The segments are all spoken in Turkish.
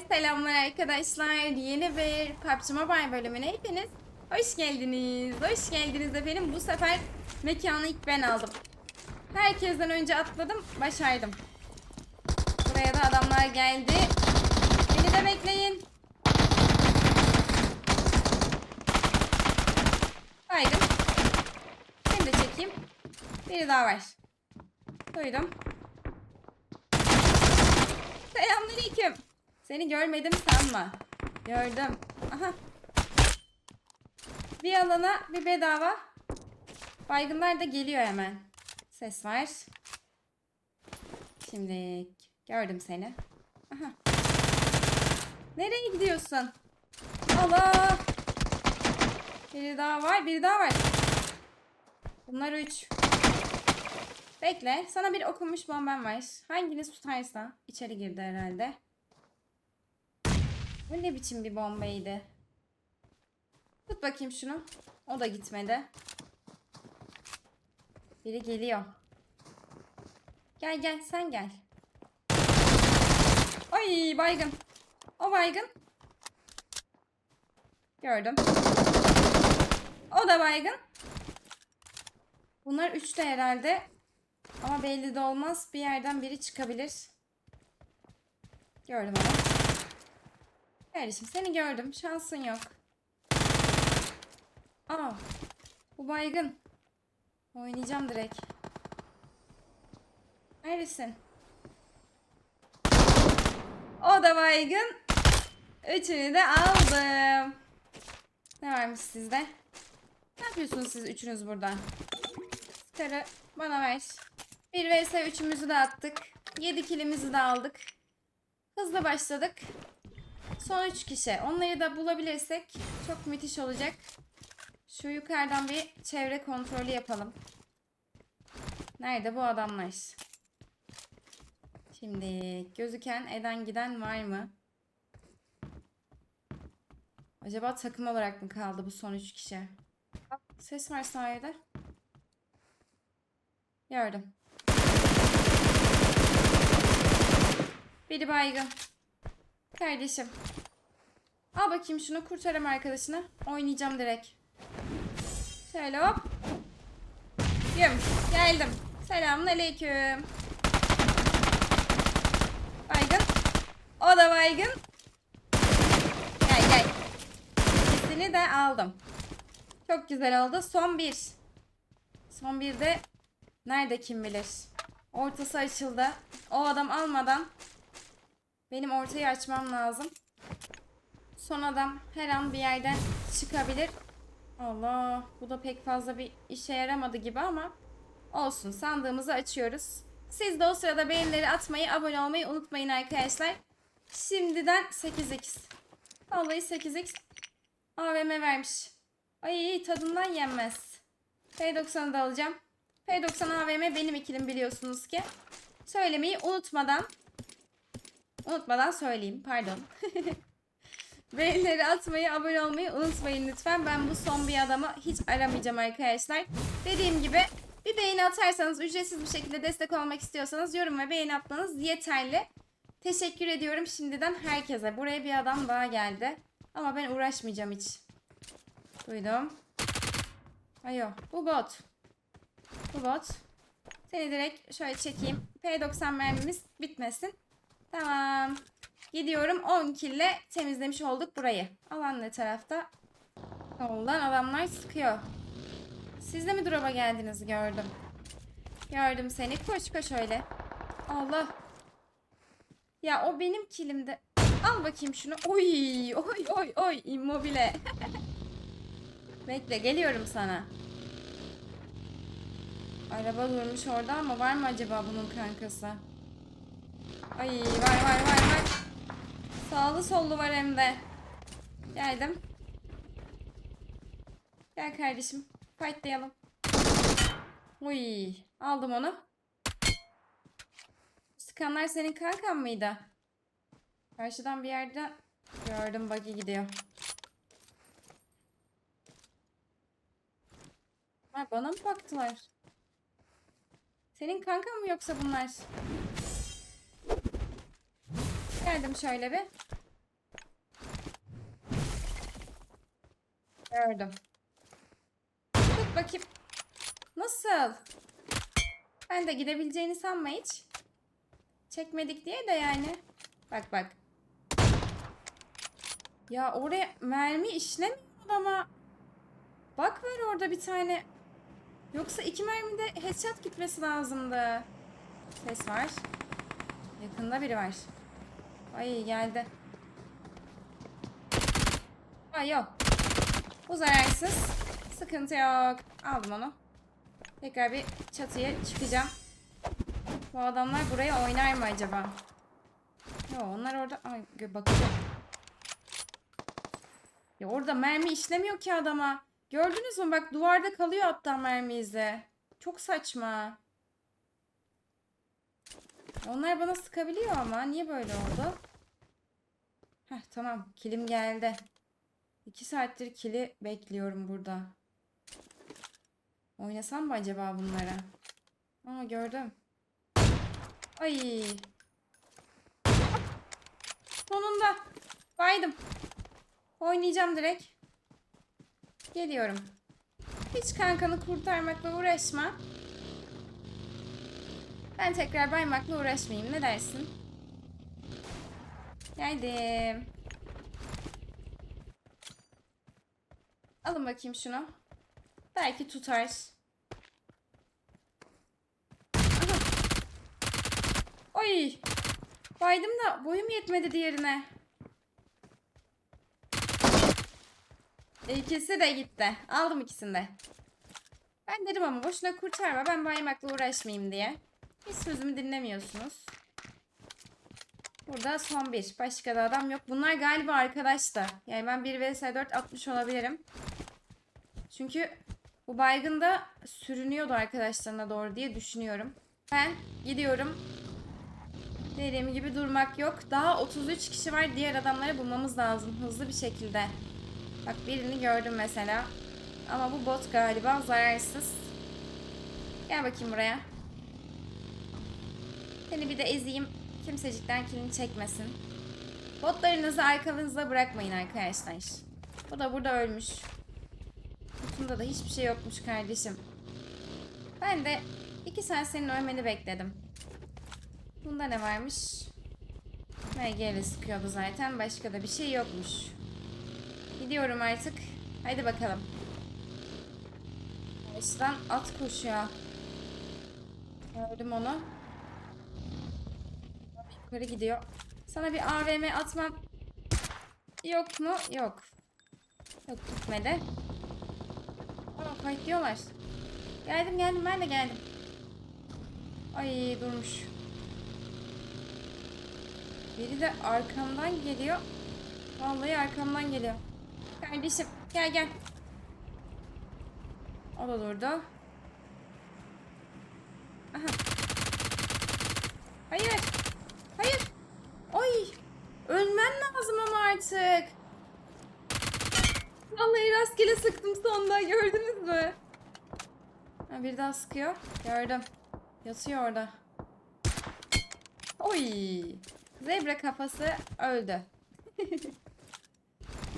selamlar arkadaşlar. Yeni bir PUBG Mobile bölümüne hepiniz hoş geldiniz. Hoş geldiniz efendim. Bu sefer mekanı ilk ben aldım. Herkesten önce atladım, başardım. Buraya da adamlar geldi. Beni de bekleyin. Baygın. Seni de çekeyim. Biri daha var. Duydum. Selamünaleyküm. Seni görmedim sanma. Gördüm. Aha. Bir alana bir bedava. Baygınlar da geliyor hemen. Ses var. Şimdi gördüm seni. Aha. Nereye gidiyorsun? Allah. Biri daha var, biri daha var. Bunlar üç. Bekle. Sana bir okunmuş bombam var. Hanginiz tutarsa içeri girdi herhalde. Bu ne biçim bir bombaydı? Tut bakayım şunu. O da gitmedi. Biri geliyor. Gel gel sen gel. Ay baygın. O baygın. Gördüm. O da baygın. Bunlar üçte herhalde. Ama belli de olmaz. Bir yerden biri çıkabilir. Gördüm onu. Kardeşim seni gördüm. Şansın yok. Aa. Bu baygın. Oynayacağım direkt. Neredesin? O da baygın. Üçünü de aldım. Ne varmış sizde? Ne yapıyorsunuz siz üçünüz burada? Skarı bana ver. 1 vs 3'ümüzü de attık. 7 kilimizi de aldık. Hızlı başladık. Son 3 kişi. Onları da bulabilirsek çok müthiş olacak. Şu yukarıdan bir çevre kontrolü yapalım. Nerede bu adamlar? Şimdi gözüken eden giden var mı? Acaba takım olarak mı kaldı bu son 3 kişi? Ses var sahilde. Gördüm. Biri baygın. Kardeşim. Al bakayım şunu kurtarım arkadaşını. Oynayacağım direkt. Şöyle hop. Yum. Geldim. Selamun aleyküm. Baygın. O da baygın. Gel gel. İkisini de aldım. Çok güzel oldu. Son bir. Son bir de nerede kim bilir. Ortası açıldı. O adam almadan benim ortayı açmam lazım. Son adam her an bir yerden çıkabilir. Allah bu da pek fazla bir işe yaramadı gibi ama olsun sandığımızı açıyoruz. Siz de o sırada beğenileri atmayı, abone olmayı unutmayın arkadaşlar. Şimdiden 8x. Vallahi 8x AVM vermiş. Ay tadından yenmez. P90'ı da alacağım. P90 AVM benim ikilim biliyorsunuz ki. Söylemeyi unutmadan unutmadan söyleyeyim pardon. Beğenileri atmayı, abone olmayı unutmayın lütfen. Ben bu son bir adamı hiç aramayacağım arkadaşlar. Dediğim gibi bir beğeni atarsanız, ücretsiz bir şekilde destek olmak istiyorsanız yorum ve beğeni atmanız yeterli. Teşekkür ediyorum şimdiden herkese. Buraya bir adam daha geldi. Ama ben uğraşmayacağım hiç. Duydum. Ayo bu bot. Bu bot. Seni direkt şöyle çekeyim. P90 mermimiz bitmesin. Tamam. Gidiyorum 10 kille temizlemiş olduk burayı. Alan ne tarafta? Soldan adamlar sıkıyor. Siz de mi drop'a geldiniz gördüm. Gördüm seni. Koş koş öyle. Allah. Ya o benim kilimde. Al bakayım şunu. Oy oy oy oy immobile. Bekle geliyorum sana. Araba durmuş orada ama var mı acaba bunun kankası? Ay var var var var. Sağlı sollu var hem de. Geldim. Gel kardeşim. Fightlayalım. Uy, aldım onu. Sıkanlar senin kankan mıydı? Karşıdan bir yerde gördüm buggy gidiyor. Ha, bana mı baktılar? Senin kankan mı yoksa bunlar? verdim şöyle bir. Gördüm. Tut bakayım. Nasıl? Ben de gidebileceğini sanma hiç. Çekmedik diye de yani. Bak bak. Ya oraya mermi işlemiyor ama. Bak var orada bir tane. Yoksa iki mermide headshot gitmesi lazımdı. Ses var. Yakında biri var. Ay geldi. Ay yok. Bu zararsız. Sıkıntı yok. Aldım onu. Tekrar bir çatıya çıkacağım. Bu adamlar buraya oynar mı acaba? Yok onlar orada... Ay bakacağım. Ya orada mermi işlemiyor ki adama. Gördünüz mü? Bak duvarda kalıyor hatta mermi izi. Çok saçma. Onlar bana sıkabiliyor ama. Niye böyle oldu? Heh tamam. Kilim geldi. İki saattir kili bekliyorum burada. Oynasam mı acaba bunlara? Aa gördüm. Ay. Sonunda. Baydım. Oynayacağım direkt. Geliyorum. Hiç kankanı kurtarmakla uğraşma. Ben tekrar baymakla uğraşmayayım. Ne dersin? Geldim. Alın bakayım şunu. Belki tutar. Oy. Baydım da boyum yetmedi diğerine. İkisi de gitti. Aldım ikisini de. Ben dedim ama boşuna kurtarma. Ben baymakla uğraşmayayım diye. Hiç sözümü dinlemiyorsunuz. Burada son bir. Başka da adam yok. Bunlar galiba arkadaş da. Yani ben 1 vs 4 atmış olabilirim. Çünkü bu baygın da sürünüyordu arkadaşlarına doğru diye düşünüyorum. Ben gidiyorum. Dediğim gibi durmak yok. Daha 33 kişi var. Diğer adamları bulmamız lazım. Hızlı bir şekilde. Bak birini gördüm mesela. Ama bu bot galiba zararsız. Gel bakayım buraya. Seni bir de ezeyim. Kimsecikten kilini çekmesin. Botlarınızı arkanızda bırakmayın arkadaşlar. Bu da burada ölmüş. Kutunda da hiçbir şey yokmuş kardeşim. Ben de iki saat senin ölmeni bekledim. Bunda ne varmış? MG'li sıkıyordu zaten. Başka da bir şey yokmuş. Gidiyorum artık. Haydi bakalım. Karşıdan at koşuyor. Gördüm onu. Yukarı gidiyor. Sana bir AVM atmam yok mu? Yok. Yok gitmedi. Aa fight diyorlar. Geldim geldim ben de geldim. Ay durmuş. Biri de arkamdan geliyor. Vallahi arkamdan geliyor. Kardeşim gel gel. O da durdu. Aha. Hayır. Hayır. Oy. Ölmen lazım ama artık. Vallahi rastgele sıktım sonda. Gördünüz mü? Ha, bir daha sıkıyor. Gördüm. Yatıyor orada. Oy. Zebra kafası öldü.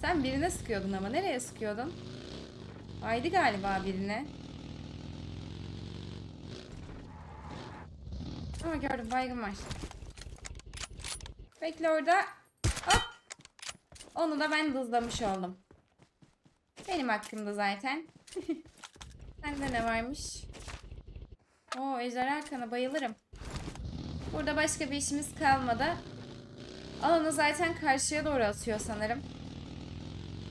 Sen birine sıkıyordun ama nereye sıkıyordun? Haydi galiba birine. Ama gördüm baygın var. Bekle orada. Onu da ben hızlamış oldum. Benim hakkımda zaten. Sende ne varmış? Oo ejderha kanı bayılırım. Burada başka bir işimiz kalmadı. Alanı zaten karşıya doğru atıyor sanırım.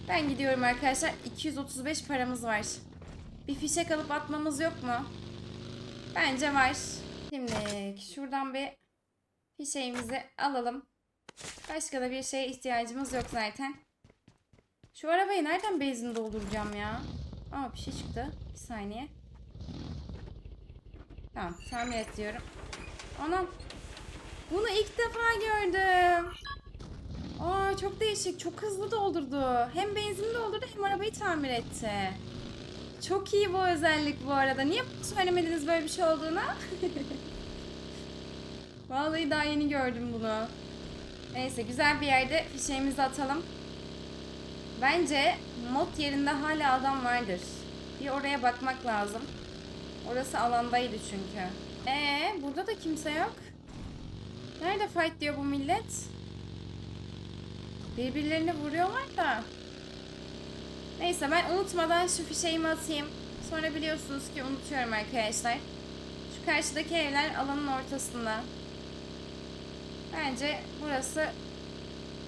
Ben gidiyorum arkadaşlar. 235 paramız var. Bir fişek alıp atmamız yok mu? Bence var. Şimdi şuradan bir fişeğimizi alalım. Başka da bir şeye ihtiyacımız yok zaten. Şu arabayı nereden benzin dolduracağım ya? Aa bir şey çıktı. Bir saniye. Tamam tamir et diyorum. Anam. Bunu ilk defa gördüm. Aa çok değişik. Çok hızlı doldurdu. Hem benzin doldurdu hem arabayı tamir etti. Çok iyi bu özellik bu arada. Niye söylemediniz böyle bir şey olduğunu? Vallahi daha yeni gördüm bunu. Neyse güzel bir yerde fişeğimizi atalım. Bence mod yerinde hala adam vardır. Bir oraya bakmak lazım. Orası alandaydı çünkü. Ee, burada da kimse yok. Nerede fight diyor bu millet? Birbirlerini vuruyorlar da. Neyse ben unutmadan şu fişeğimi atayım. Sonra biliyorsunuz ki unutuyorum arkadaşlar. Şu karşıdaki evler alanın ortasında. Bence burası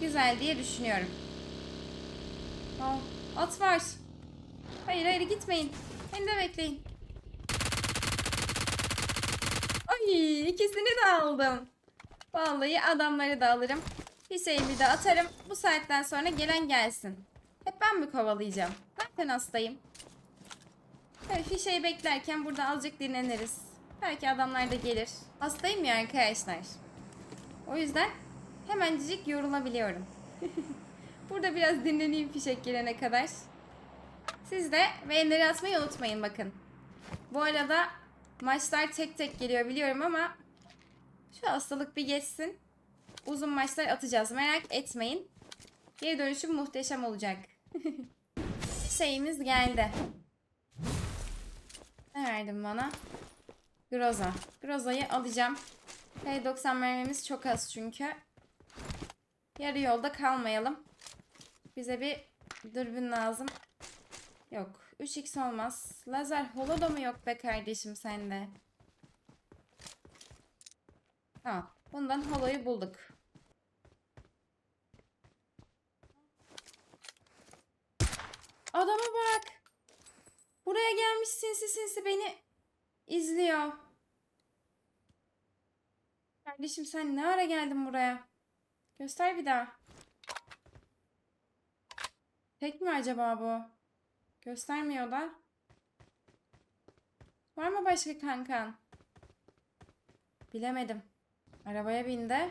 güzel diye düşünüyorum. Aa, at var. Hayır hayır gitmeyin. Beni de bekleyin. Ay ikisini de aldım. Vallahi adamları da alırım. Fişeğimi de atarım. Bu saatten sonra gelen gelsin. Hep ben mi kovalayacağım? Zaten hastayım. Böyle fişeği beklerken burada azıcık dinleniriz. Belki adamlar da gelir. Hastayım ya arkadaşlar. O yüzden hemencik yorulabiliyorum. burada biraz dinleneyim fişek gelene kadar. Siz de beğenileri atmayı unutmayın bakın. Bu arada maçlar tek tek geliyor biliyorum ama şu hastalık bir geçsin. Uzun maçlar atacağız. Merak etmeyin. Geri dönüşüm muhteşem olacak. Şeyimiz geldi. Ne verdin bana? Groza. Groza'yı alacağım. P90 mermimiz çok az çünkü. Yarı yolda kalmayalım. Bize bir dürbün lazım. Yok. 3x olmaz. Lazer holo da mı yok be kardeşim sende? Tamam. Bundan holoyu bulduk. Adama bak. Buraya gelmiş sinsi sinsi beni izliyor. Kardeşim sen ne ara geldin buraya? Göster bir daha. Tek mi acaba bu? Göstermiyor da. Var mı başka kankan? Bilemedim. Arabaya bindi.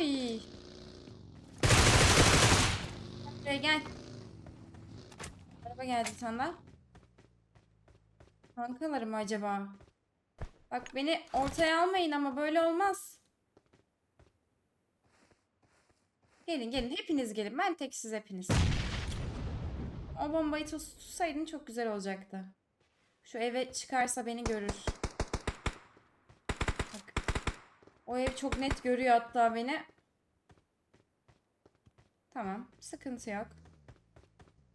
Ay. Buraya gel. Araba geldi sana. Kankaları mı acaba? Bak beni ortaya almayın ama böyle olmaz. Gelin gelin hepiniz gelin. Ben tek siz hepiniz. O bombayı tut- tutsaydın çok güzel olacaktı. Şu eve çıkarsa beni görür. Bak. O ev çok net görüyor hatta beni. Tamam. Sıkıntı yok.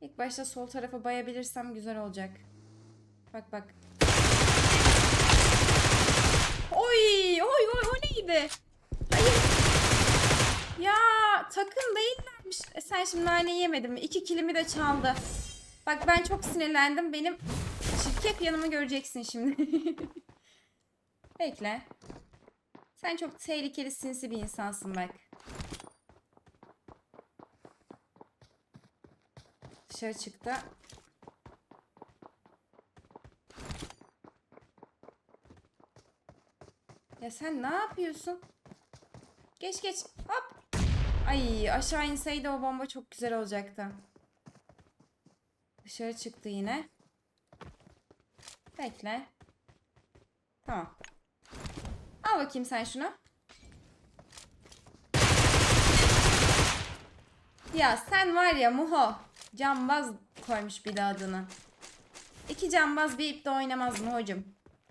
İlk başta sol tarafa bayabilirsem güzel olacak. Bak bak. Oy oy oy o neydi? Hayır. Ya takım değillermiş. E, sen şimdi nane yemedin mi? İki kilimi de çaldı. Bak ben çok sinirlendim. Benim çirkef yanımı göreceksin şimdi. Bekle. Sen çok tehlikeli sinsi bir insansın bak. Dışarı çıktı. Ya sen ne yapıyorsun? Geç geç. Hop. Ay aşağı inseydi o bomba çok güzel olacaktı. Dışarı çıktı yine. Bekle. Tamam. Al bakayım sen şunu. Ya sen var ya Muho. Cambaz koymuş bir de adını. İki cambaz bir ipte oynamaz Muho'cum.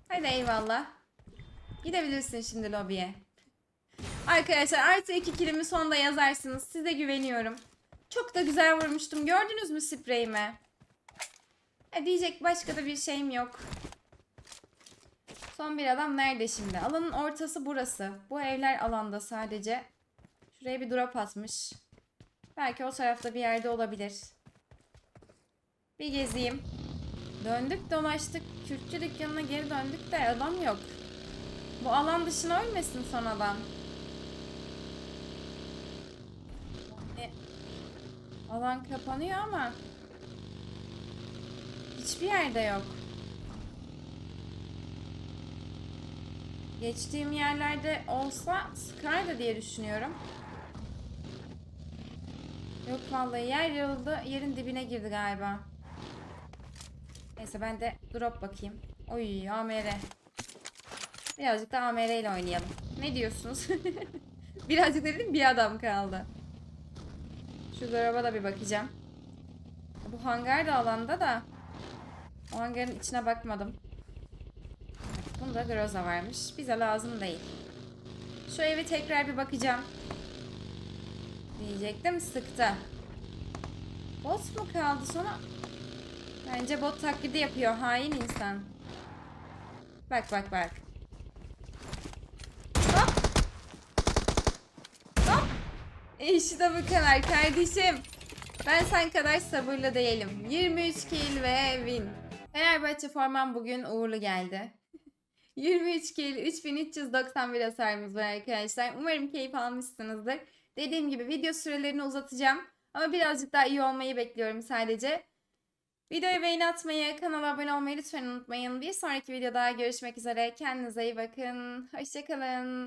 Hadi eyvallah. Gidebilirsin şimdi lobiye. Arkadaşlar artı iki kilimi sonda yazarsınız. Size güveniyorum. Çok da güzel vurmuştum. Gördünüz mü spreyimi? E, diyecek başka da bir şeyim yok. Son bir adam nerede şimdi? Alanın ortası burası. Bu evler alanda sadece. Şuraya bir drop atmış. Belki o tarafta bir yerde olabilir. Bir gezeyim. Döndük dolaştık. Kürtçü dükkanına geri döndük de adam yok. Bu alan dışına ölmesin son adam. Yani alan kapanıyor ama hiçbir yerde yok. Geçtiğim yerlerde olsa sıkardı diye düşünüyorum. Yok vallahi yer yarıldı. Yerin dibine girdi galiba. Neyse ben de drop bakayım. Oy AMR. Birazcık da AMR ile oynayalım. Ne diyorsunuz? Birazcık dedim bir adam kaldı. Şu araba da bir bakacağım. Bu hangar da alanda da. O hangarın içine bakmadım. Bunda Groza varmış. Bize lazım değil. Şu evi tekrar bir bakacağım. Diyecektim sıktı. Bot mu kaldı sonra? Bence bot taklidi yapıyor hain insan. Bak bak bak. Hop. Hop. İşte bu kadar kardeşim. Ben sen kadar sabırlı değilim. 23 kill ve win. Fenerbahçe forman bugün uğurlu geldi. 23 kill, 3391 hasarımız var arkadaşlar. Umarım keyif almışsınızdır. Dediğim gibi video sürelerini uzatacağım. Ama birazcık daha iyi olmayı bekliyorum sadece. Videoya beğeni atmayı, kanala abone olmayı lütfen unutmayın. Bir sonraki videoda görüşmek üzere. Kendinize iyi bakın. Hoşçakalın.